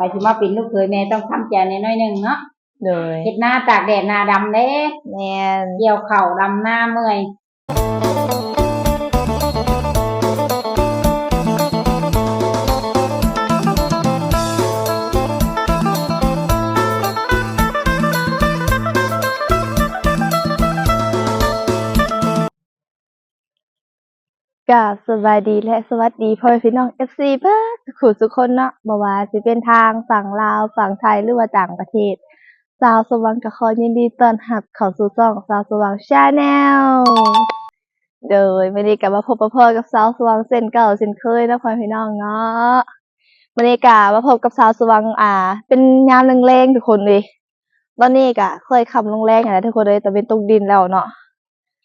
ไปสิมาเป็นลูกเคยแม่ต้องทำใจในน้อยหนึงเนาะโดยเฮ็ดหน้าตากแดดหน้าดำเด้แม่นเกี่ยวเข่าดำหน้าเมื่อย กาสบายดีและสวัสดีพ่อพี่น้อง FC เบิดทุกคนทุกคนเนาะบ่ว่าสิเป็นทางฝั่งลาวฝั่งไทยหรือว่าต่างประเทศสาวสว่างก็ขอยินดีต้อนรับเข้าสู่ช่องสาวสว่าง Channel โดยวันนี้ก็มาพบกับพ่อกับสาวสว่างเส้นเก่าเส้นเคยนะพ่อพี่น้องเนาะวันนี้ก็มาพบกับสาวสว่างอ่า เป็นยามแรงๆทุกคนเลยตอนนี้ก็ค่อยคำลงแรงแล้วทุกคนเลยแต่เป็นตกดินแล้วเนาะ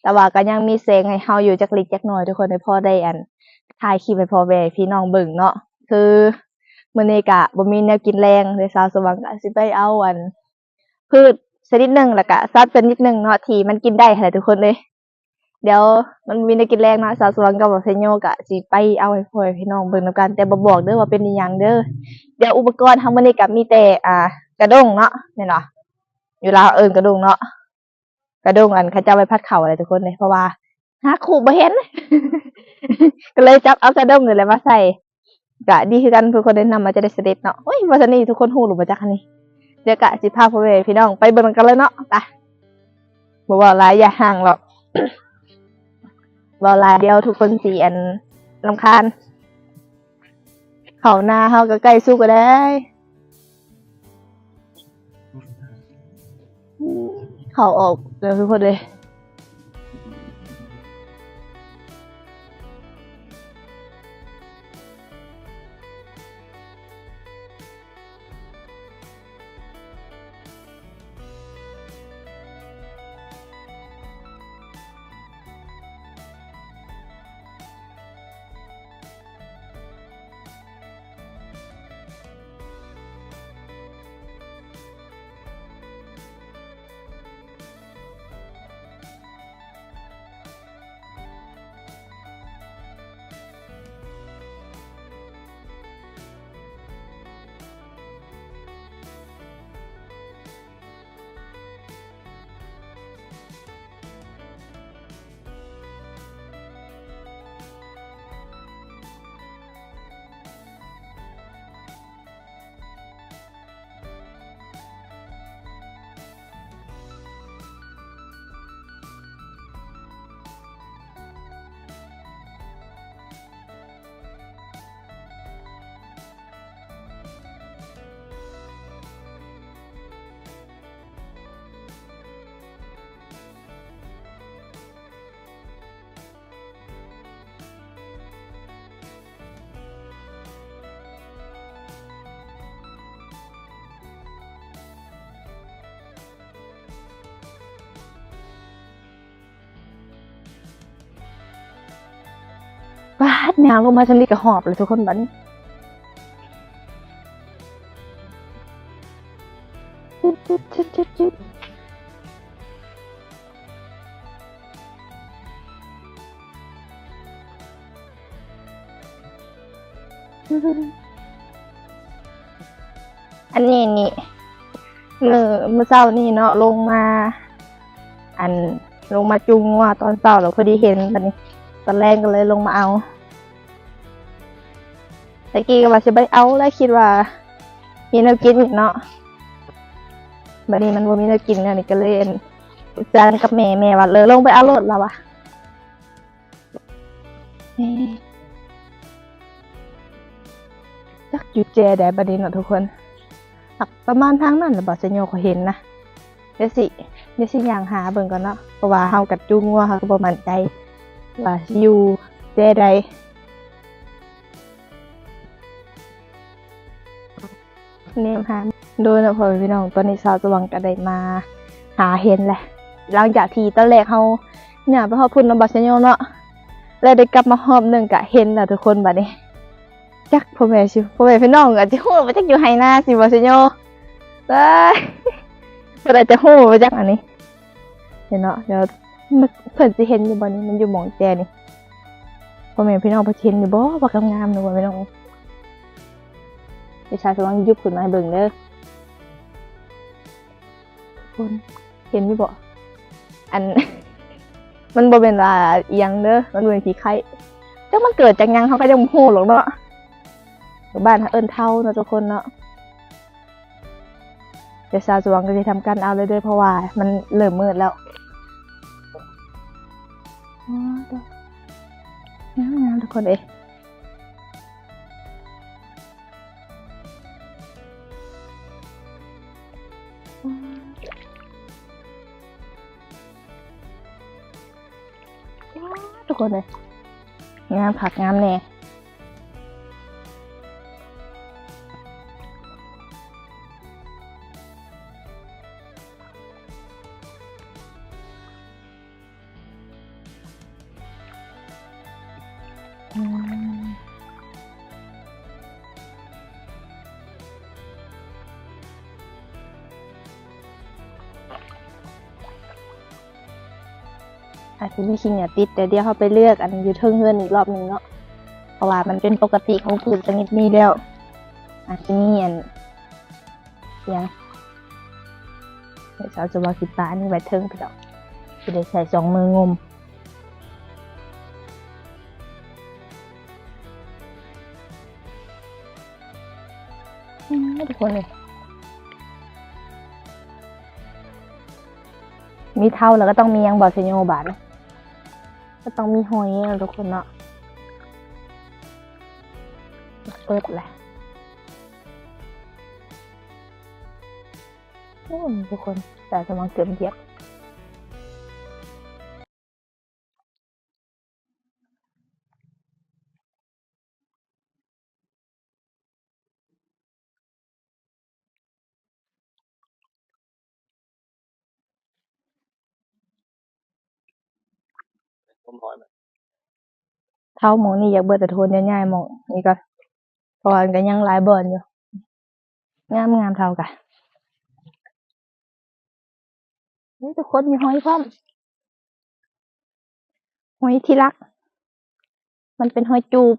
แต่ว่าก็ยังมีแสงให้เฮาอยู่จักเล็กจักน้อยทุกคนให้พอได้อันถ่ายคลิปให้พ่อแม่พี่น้องเบิ่งเนาะคือมื้อนี้ก็บ่มีแนวกินแรงเลยสาวสว่างก็สิไปเอาอัน พืชชนิดหนึ่งแล้วก็สัตว์ชนิดหนึ่งเนาะที่มันกินได้หั่นแหละทุกคนเลยเดี๋ยวมันมีแนวกินแรงเนาะสาวสว่างกับเซโยก็สิไปเอาให้พ่อพี่น้องเบิ่งนํกันแต่บ่บอกเด้อว่าเป็นอีหยังเด้อเดี๋ยวอุปกรณ์ทั้งมื้อนี้ก็มีแต่อ่ากระด้งเนาะนี่เนาะอยู่ลาวเอิ้นกระด้งเนาะ กระด้งอันเขาเจ้าไปพัดเข่าอะไรทุกคนเลยเพราะว่าหาขู่บ่เห็น ก็เลยจับเอากระด้งนี่แหละมาใส่กะดีคือกันทุกคนได้นำมาจะได้เสด็จเนาะโอ้ยว่าซะนี่ทุกคนฮู้หรือบ่จักนนี้เดี๋ยวกะสิพาพ่อแม่พี่น้องไปเบิ่งกันเลยเนาะไปบ่ว่าลายอย่าห่างหรอกบ่หลายเดียวทุกคนสิอันรำคาญเขาหน้าเฮาก็ใกล้สู้ก็ได้ เขาออกเดี๋ยวทุกคนเลยาดยางลงมาฉันนี่ก็หอบเลยทุกคนบัดนี้อันนี้นี่มือเมื่อเช้านี่เนาะลงมา อันลงมาจุงว่าตอนเช้าเราพอดีเห็นแบัดนี้ตอนแรกก็เลยลงมาเอา แต่กี้ก็ว่าจะไปเอาแล้วคิดว่า มีแนวกินอยู่เนาะบัดนี้มันบ่มีแนวกินแล้วนี่ก็เลยปรึกษานกับแม่แม่ว่าเลยลงไปเอารถแล้ววะเอ๊ะจักอยู่แจได้บัดนี้เนาะทุกคนประมาณทางนั้นแหละบ่จะโยก็เห็นนะเดี๋ยวสิเดี๋ยวสิย่างหาเบิ่งก่อนเนาะเพราะว่าเฮากัดจูงัวเฮาก็บ่มั่นใจว่าอยู่เจใด เนมหาโดยนะพ่อพี่น้องตอนนี้สาวสว่างก็ได้มา หาเห็นแหละ หลังจากที่ตอนแรกเขาเนี่ยไปฮอดพุ่นนำบัสโยเนาะแล้วได้กลับมาหอบหนึ่งกะเห็นแหล้วทุกคนบัดนี้จักพ่อแม่ชิพ่อแม่พี่น้องอาจจะฮู้ว่าจักอยู่ไฮนาสิบัสโยได้เพิ่นอาจจะฮู้ว่าจักอันนี้เห็นเนาะเดี๋ยวมันเพิ่นสิเห็นอยู่บ่นี่มันอยู่หมองแจนี่พ่อแม่พี่น้องเพิ่นเห็นอยู่บ่ว่างามๆหนูว่าพี่น้อง เดี๋ยวชายสว่างยุบขึ้นมาให้เบิ่งเด้อทุกคนเห็นไหมบ่อัน มันบ่เป็นว่าอีหยังเด้อมันเป็นขี้ไข่จักมันเกิดจากหยังเขาก็ยังบ่ฮู้หรอกเนาะบ้านเขาเอิ้นเท่าเนาะทุกคนเนาะเดี๋ยวชาวสว่างก็จะทำการเอาเลยเด้อเพราะว่า มันเริ่มมืดแล้วอ๋อเด้องามๆทุกคนเอ้ย กคนเลยงามผักงามแน่อืม อาจจะมีคิงอย่าติดแต่เดี๋ยวเขาไปเลือกอันอยู่เทิงเฮือนอีกรอบหนึ่งเนาะเพราะว่ามันเป็นปกติของพืชชนิดนี้แล้วอาจจะมีอันเสียงเดี๋ยวเราจะวาสิปลาอันนี้ไว้เทิงไปดอกจะได้ใส่สองมืองมอืมทุกคนเลยมีเท่าแล้วก็ต้องมียังบอเซโยบาทนะ ก็ต้องมีหอยนะทุกคนเนาะเปิดแหละทุกคนแต่จะมองเย็บ กินเทียบเท่าหมองนี่อยากเบิดแต่โทนง่ายๆหมองนี่ก็เพราะว่ามันก็ยังหลายเบิร์นอยู่งามงามๆเท่ากันเฮ้ยทุกคนมีหอยพร้อมหอยที่รัก มันเป็นหอยจูบ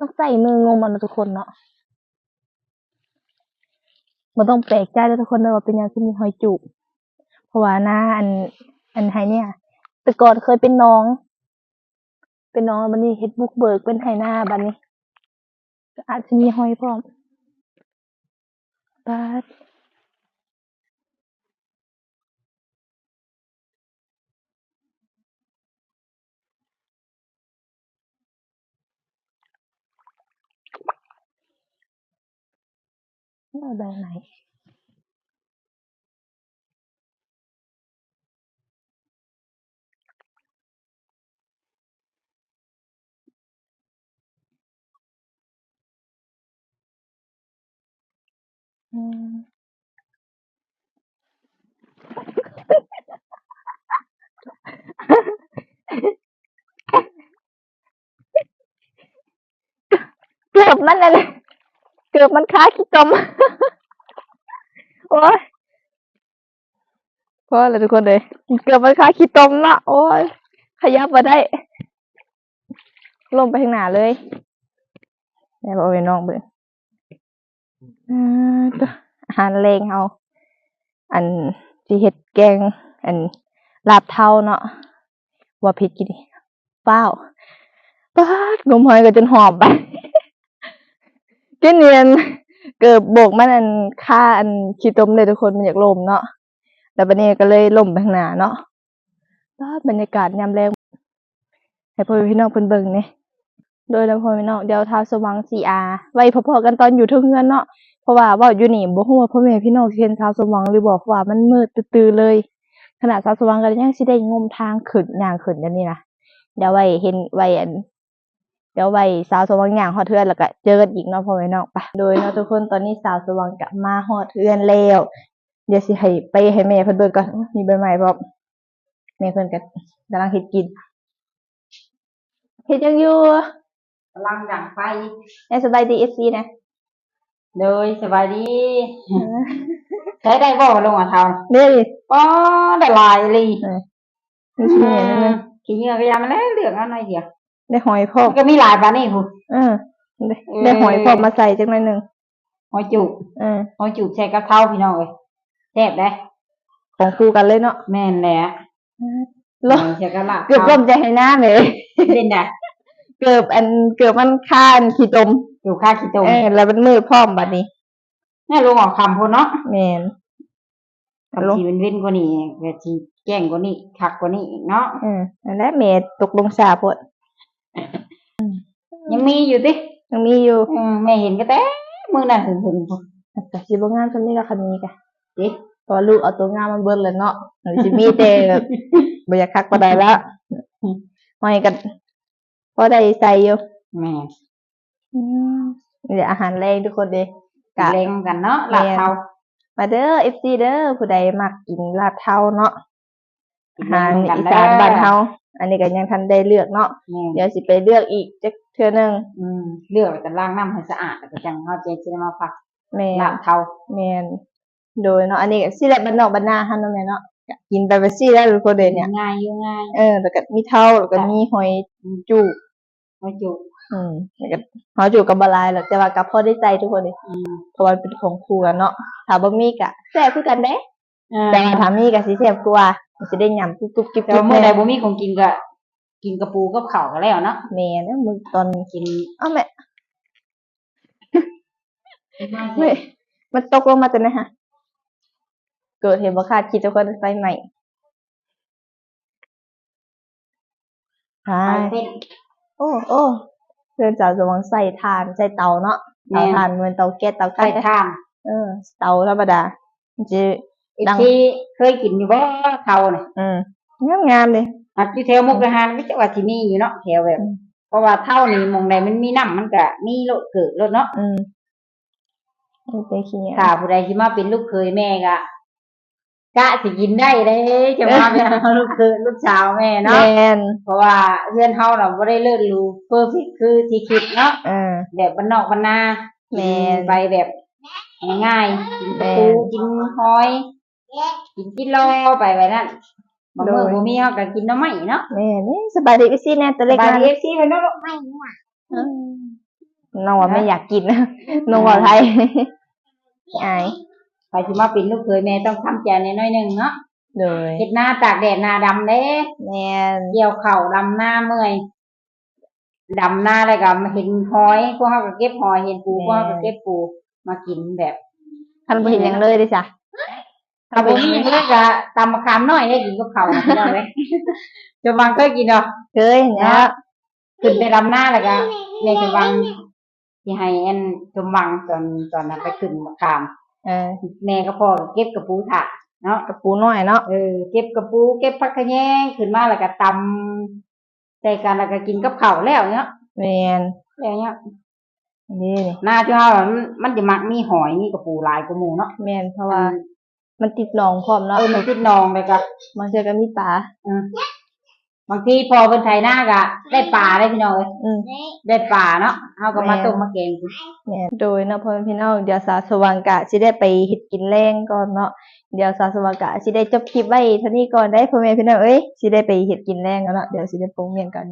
ต้องใส่มืองมมันทุกคนเนาะ มันต้องแปลกใจแล้วทุกคนเลยว่าเป็นยังที่มีหอยจุกเพราะว่าหน้าอันอันไฮเนี่ยแต่ก่อนเคยเป็นน้อง เป็นน้องบันนี้เฮ็ดบุกเบิกเป็นไฮหน้าบันนี้อาจจะมีหอยพร้อมบาด เอาแบบไหนอืมเกือบมันอะไรเกือบมันค้าขี้กลมโอ้ยเพราะอะไรทุกคนเลยเกือบมันค้าขี้ตมละโอ้ยขยับมาได้ลงไปข้างหน้าเลยแม่บอกไปน้องเบิ่งอ่าตัวอาหารแรงเอาอันที่เฮ็ดแกง อันลาบเท่าเนาะว่าเผ็ดกี่ดิเปล่าปาดงมหอยก็จนหอบไป กินเนียนเกิดโบกมันอันค่าอันขี้ต้มเลยทุกคนมันอยากลมเนาะแล้วบัดนี้ก็เลยล่มไปข้างหน้าเนาะปาดบรรยากาศยามแรงให้พ่อพี่น้องเพิ่นเบิ่งนี่โดยแล้วพ่อพี่น้องเดี๋ยวท้าวสว่าง CR ไว้พอๆกันตอนอยู่ทึงเงินเนาะเพราะว่าว้าอยู่นี่บ่ฮู้ว่าพ่อแม่พี่น้องเห็นท้าวสว่างหรือบ่เพราะว่ามันมืดตื้อๆเลย ขนาดท้าวสว่างก็ยังสิได้งมทางขึ้นย่างขึ้นกันนี่นะเดี๋ยวไว้เห็นไว้อัน เดี๋ยวไว้สาวสว่างย่างฮอดเทือนแล้วก็เจอกันอีกเนาะพ่อแม่น้องไปโดยเนาะทุกคนตอนนี้สาวสว่างกลับมาฮอดเทือนแล้วเดี๋ยวสิให้ไปให้แม่เพิ่นเบิ่งก่อนอุ๊ยมีใบไม้พร้อมแม่เพิ่นก็กำลังเฮ็ดกินเฮ็ดหยังอยู่กำลังดังไฟแม่สบายดี FC นะเลยสบายดีใช้ได้บ่ลงอะเท่านี่ดิป้อได้หลายเลยมีขี้เหนียวนิดนึงขี้เหงื่อก็ยามันแล้วเหลืองเอาหน่อยเดียว ได้หอยพร้อมมันก็มีหลายปานนี่พุ่นเออได้ได้หอยพร้อมมาใส่จังหน่อยหนึงหอยจุกเออหอยจุกใส่กะเพราพี่น้องเอ้ยแซ่บเด้ของคู่กันเลยเนาะแม่นแหละลมใส่กะละเกือบลมใจให้หน้าเลยเป็นได้เกือบอันเกือบมันคานขี้ตมอยู่ค่าขี้ตมเออแล้วมันมืดพร้อมบัดนี้แม่ลงออกคำพุ่นเนาะแม่นกับสีเป็นเว้นกว่านี้แบบสีแจ้งกว่านี้คักกว่านี้อีกเนาะเออนั่นแหละเมดตกลงชาพด ยังมีอยู่ติยังมีอยู่อืมแม่เห็นก็แต่มือนั่นถึงถึงพุ่นแต่สิบ่งามซำนี้ละคันนี้กะติเพอลูกเอาตัวงามมาเบิ่นแล้วเนาะหรือสิมีแต่แบบบ่อยากคักบ่ได้ละหอยกันพอได้ใส่อยู่แม่อืมนี่แหละอาหารแรงทุกคนเด้กะแรงกันเนาะลาบเทามาเด้อ FC เด้อผู้ใดมักกินลาบเทาเนาะอาหารแรงกันอีเด้สานบ้านเฮา อันนี้ก็ยังทันได้เลือกเนาะแม่เดี๋ยวสิไปเลือกอีกจักเทื่อหนึงอืมเลือกแล้วกันล้างน้ำให้สะอาดแล้วก็จังเฮาจะสิได้มาฝักแม่ลาบเทาแม่นโดยเนาะอันนี้ก็สิได้บ้านนอกบ้านนาเฮาเนาะแม่เนาะก็กินไปแบบซี่ได้ทุกคนเด้เนี่ยง่ายอยู่ง่ายเออแล้วก็มีเทาแล้วก็มีหอยจุหอยจุกอืมแล้วก็หอยจุกับบะลายหรอกแต่ว่ากับพ่อได้ใจทุกคนเลยอืมเพราะว่าเป็นของครัวเนาะถ้าบ่มีกะแซ่บคือกันเด้อ่าแต่ว่าถ้ามีกะสิแซ่บกว่า มันสิได้ยำกุ๊บกุ๊บกิ๊บแต่กิ๊ว่าบเมื่อใดแม่บ่มีของกินก็กินกระปูกับข้าวก็แล้วเนาะแม่นะมึงตอนกินเอ้าแม่เว้ยมันตกลงมาจากไหนฮะ เกิดเหตุบ่คาดคิดทุกคนไฟใหม่ใช่ไปเป็นโอ้โอ้เรือนจอดสมองใส่ทานใส่เตาเนาะแม่เตานทานเหมือนเตาแก๊สเตาไปถ่านทานเออ เตาธรรมดามันจะ อีกดัง ที่เคยกินอยู่บ่เทาเนี่ยอืมงามงามๆเลย อันที่แถวมุกดาหารไม่ใช่ว่าที่นี่อยู่เนาะแถวแบบ อืม เพราะว่าเท่านี้หมองใดมันมีน้ำมันก็มีโลดเกิดโลดเนาะอืมนี่เป็นขี้เหนียวถ้าผู้ใดที่มาเป็นลูกเคยแม่ก็กะสิกินได้เลยจะมาเป็นลูกเคยลูกสาวแม่แมเนาะนเพราะว่าเพื่อนเฮาเราบ่ได้เลิศรู้เพอร์เฟกคือที่คิดเนาะเออแบบบ้านนอกบ้านนาแม่นไปแบบง่ายๆกินปูแม่นกินหอย กินกิโลไปไปนั่นบางมื้อโดยบ่มีเฮาก็กินหน้ำไม้เนาะแม่นี่สบายดีพี่ซี่แน่ตัวสเล็กบายนะ ดี FC เพิ่นเนาะลูกอืมน้องว่าไม่อยากกินนะน้องว่าไทยอายไปสิมาเป็นลูกเคยแม่ต้องทำใจในน้อยหนึงเนาะโดยเฮ็ดหน้าตากแดดหน้าดำเด้แมนเกี่ยวเข่าวดำหน้าเมื่อยดำหน้าแล้วก็มาเห็นหอยพวกเฮาก็เก็บหอยเห็นปูพวกเฮาก็เก็บปูมากินแบบทันบ่เห็นหยังเลยเดิจ้ะ ถ้าบ่มีเพิ่นก็ตำมะขามน้อยได้กินกับข้าวพี่น้องเด้จะวางเคยกินดอกเคยเนาะขึ้นไปดำหน้าแล้วก็แม่จะวางที่ให้อันจมวังตอนตอนนั้นไปขึ้นมะขามเออแม่ก็พ่อก็เก็บกระปูถะเนาะ กระปูน้อยเนาะเออเก็บกระปูเก็บผักขะแยงขึ้นมาแล้วก็ตำใส่กันแล้วก็กินกับข้าวแล้วเนาะแมนแล้วเนาะนี่นี่หน้าที่เฮามันมันจะมักมีหอยมีกระปูหลายกว่าหมู่เนาะแมนเพราะว่า มันติดหนองพร้อมเนาะเออมันติดหนองเลยก็บางเทื่อก็มีปลาอืมบางทีพอเพิ่นไถหน้าก็ได้ปลาได้พี่น้องเอ้ยอืมได้ปลาเนาะเฮาก็มาแม่ต้มมาแกงกินแม่นโดยเนาะพ่อแม่พี่น้องเดี๋ยวสาวสว่างกะสิได้ไปเฮ็ดกินแรงก่อนเนาะเดี๋ยวสาวสว่างกะสิได้จบคลิปไว้เท่านี้ก่อนได้พ่อแม่พี่น้องเอ้ยสิได้ไปเฮ็ดกินแรงแล้วเนาะเดี๋ยวสิได้ปรุงเมียงกัน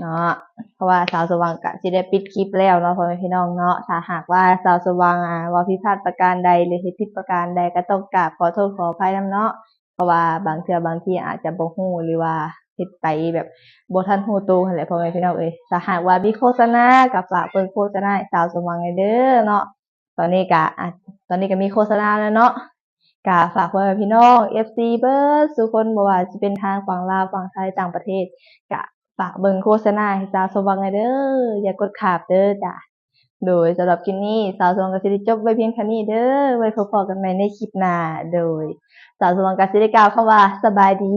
เนาะเพราะว่าสาวสว่างกะสิได้ปิดคลิปแล้วเนาะพ่อแม่พี่น้องเนาะถ้าหากว่าสาวสว่างอ่าว่าผิพาดประการใดหรือเฮ็ดผิดประการใดก็ต้องกราบขอโทษขออภัยนํเนาะเพราะว่าบางเทื่อบางทีอาจจะบ่ฮู้หรือว่าเฮ็ดไปแบบบทันฮูตหั่นแหละพ่อแม่พี่น้องเอ้ยถ้าหากว่ามีโฆษณากับฝากเปิดโฆษณาสาวสมหวังให้เด้อเนาะตอนนี้ก็อะตอนนี้ก็มีโฆษณาแล้วเนาะก็ฝากพ่อแม่พี่น้อง FC เบิร์ดทุคนบ่ว่าจะเป็นทางฝั่งลาวฝั่งไทยต่างประเทศก็ ฝากเบิ่งโฆษณาให้สาวสว่างไงเด้ออย่ากดขาบเด้อจ้ะโดยสำหรับคลิปนี้สาวสว่างก็สิได้จบไว้เพียงแค่นี้เด้อไว้พบกันใหม่ในคลิปหน้าโดย สาวสว่างก็สิได้กล่าวคำว่าสบายดี